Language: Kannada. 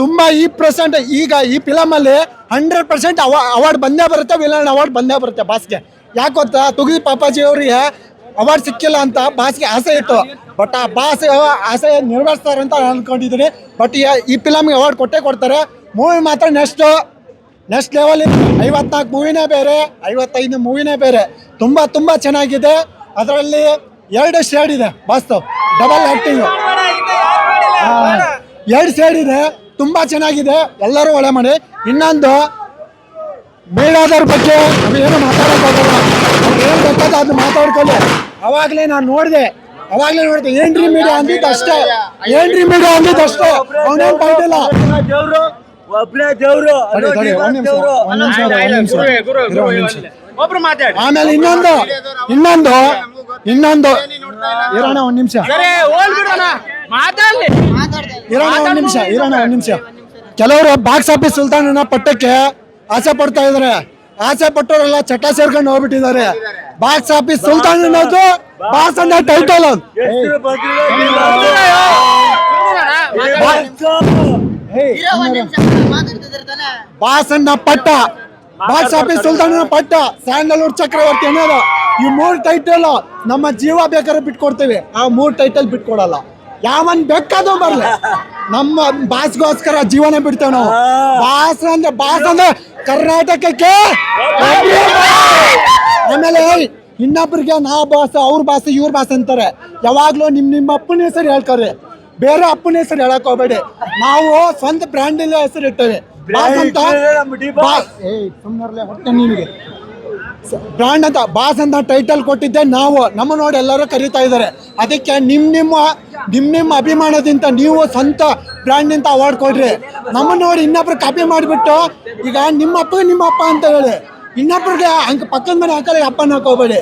ತುಂಬಾ ಈ ಪ್ರೆಸೆಂಟ್ ಈಗ ಈ ಫಿಲಮಲ್ಲಿ ಹಂಡ್ರೆಡ್ ಪರ್ಸೆಂಟ್ ಅವಾರ್ಡ್ ಬಂದೇ ಬರುತ್ತೆ ವಿಲನ್ ಅವಾರ್ಡ್ ಬಂದೇ ಬರುತ್ತೆ ಬಾಸ್ಗೆ ಯಾಕೆ ಗೊತ್ತಾ? ತುಗಿ ಪಾಪಾಜಿ ಅವರಿಗೆ ಅವಾರ್ಡ್ ಸಿಕ್ಕಿಲ್ಲ ಅಂತ ಬಾಸ್ಗೆ ಆಸೆ ಇತ್ತು. ಬಟ್ ಆ ಬಾಸ್ ಆಸೆ ನೆರವೇರಿಸ್ತಾರೆ ಅಂತ ನಾನು ಅನ್ಕೊಂಡಿದ್ದೀನಿ. ಬಟ್ ಈ ಫಿಲಮ್ಗೆ ಅವಾರ್ಡ್ ಕೊಟ್ಟೇ ಕೊಡ್ತಾರೆ. ಮೂವಿ ಮಾತ್ರ ನೆಕ್ಸ್ಟ್ ನೆಕ್ಸ್ಟ್ ಲೆವೆಲ್ ಐವತ್ನಾಲ್ಕು ಮೂವಿನೇ ಬೇರೆ ಐವತ್ತೈದು ಮೂವಿನೇ ಬೇರೆ. ತುಂಬ ತುಂಬ ಚೆನ್ನಾಗಿದೆ. ಅದರಲ್ಲಿ ಎರಡು ಶೇಡ್ ಇದೆ ಬಾಸ್ತು ಡಬಲ್ ಆ್ಯಕ್ಟಿಂಗು ಎರಡು ಶೇಡ್ ಇದೆ. ತುಂಬ ಚೆನ್ನಾಗಿದೆ. ಎಲ್ಲರೂ ಒಳ್ಳೆ ಮಾಡಿ. ಇನ್ನೊಂದು ಬೇಡಾದವ್ರ ಬಗ್ಗೆ ಏನು ಮಾತಾಡೋಕ್ಕಾಗಲ್ಲ ಏನು ಬೇಕಾದ ಅದು ಮಾತಾಡ್ಕೊಳ್ಳಿ. ಅವಾಗಲೇ ನಾನು ನೋಡಿದೆ. ಅವಾಗಲೇ ನೋಡಿದೆ. ಏನ್ರಿ ಮೀಡಿಯಾ ಅಂದಿದ್ದು ಅಷ್ಟೇ. ಏನ್ರಿ ಮೀಡಿಯಾ ಅಂದಿದ್ದು ಅಷ್ಟೇ. ಅವನೇನು ಮಾತಾಡಿ. ಆಮೇಲೆ ಇನ್ನೊಂದು ಇನ್ನೊಂದು. ಇನ್ನೊಂದು ಇರೋಣ ಒಂದ್ ನಿಮಿಷ. ಇರೋಣ ಒಂದ್ ನಿಮಿಷ ಇರೋಣ ಒಂದ್ ನಿಮಿಷ. ಕೆಲವರು ಬಾಕ್ಸ್ ಆಫೀಸ್ ಸುಲ್ತಾನನ ಪಟ್ಟಕ್ಕೆ ಆಸೆ ಪಡ್ತಾ ಇದಾರೆ. ಆಸೆ ಪಟ್ಟವರೆಲ್ಲ ಚಟ ಸೇರ್ಕೊಂಡು ಹೋಗ್ಬಿಟ್ಟಿದ್ದಾರೆ. ಬಾಕ್ಸ್ ಆಫೀಸ್ ಸುಲ್ತಾನ್ ಅನ್ನೋದು ಬಾಸ್ ಅನ್ನೋ ಟೈಟಲ್ ಅದು ಬಾಸ್ ಅನ್ನ ಪಟ್ಟ. ಬಾಕ್ಸ್ ಆಫೀಸ್ ಸುಲ್ತಾನ ಪಟ್ಟ ಸ್ಯಾಂಡಲ್ವುಡ್ ಚಕ್ರವರ್ತಿ ಅನ್ನೋದು. ಈ ಮೂರ್ ಟೈಟಲ್ ನಮ್ಮ ಜೀವ ಬೇಕಾದ್ರೆ ಬಿಟ್ಕೊಡ್ತೇವೆ. ಆ ಮೂರ್ ಟೈಟಲ್ ಬಿಟ್ಕೊಡಲ್ಲ. ಯಾವನ್ ಬೇಕಾದ್ರೂ ಬರ್ಲಿ. ನಮ್ಮ ಬಾಸ್ಗೋಸ್ಕರ ಜೀವನ ಬಿಡ್ತೇವೆ ನಾವು. ಬಾಸ್ ಅಂದ್ರೆ ಬಾಸ್ ಅಂದ್ರೆ ಕರ್ನಾಟಕಕ್ಕೆ ಆಮೇಲೆ ಇನ್ನೊಬ್ರಿಗೆ ನಾ ಬಾಸ್ ಅವ್ರ ಬಾಸ್ ಇವ್ರ ಬಾಸ್ ಅಂತಾರೆ. ಯಾವಾಗ್ಲೂ ನಿಮ್ ನಿಮ್ಮ ಅಪ್ಪನ ಹೆಸರು ಹೇಳ್ತಾರೆ ಬೇರೆ ಅಪ್ಪನ ಹೆಸರು ಹೇಳಕ್ ಹೋಗ್ಬೇಡಿ. ನಾವು ಸ್ವಂತ ಬ್ರ್ಯಾಂಡ್ ಹೆಸರು ಇರ್ತೇವೆ ಬಾಸ್ ಅಂತ ನಮ್ಮ ಬಾಸ್. ಏ ಸುಮ್ಮನೆ ಹೊಟ್ಟೆ ನಿನಗೆ ಬ್ರ್ಯಾಂಡ್ ಅಂತ, ಬಾಸ್ ಅಂತ ಟೈಟಲ್ ಕೊಟ್ಟಿದ್ದೆ ನಾವು. ನಮ್ಮ ನೋಡಿ ಎಲ್ಲರೂ ಕರೀತಾ ಇದ್ದಾರೆ. ಅದಕ್ಕೆ ನಿಮ್ಮ ನಿಮ್ಮ ನಿಮ್ಮ ನಿಮ್ಮ ಅಭಿಮಾನದಿಂದ ನೀವು ಸ್ವಂತ ಅಂತ ಅವಾರ್ಡ್ ಕೊಡ್ರಿ. ನಮ್ಮ ನೋಡಿ ಇನ್ನೊಬ್ರು ಕಾಪಿ ಮಾಡಿಬಿಟ್ಟು, ಈಗ ನಿಮ್ಮ ಅಪ್ಪ ನಿಮ್ಮ ಅಪ್ಪ ಅಂತ ಹೇಳಿ. ಇನ್ನೊಬ್ರಿಗೆ ಹಂಗೆ ಪಕ್ಕದ ಮನೆ ಹಾಕಲ್ಲ, ಅಪ್ಪನ ಹಾಕೋಬೇಡಿ.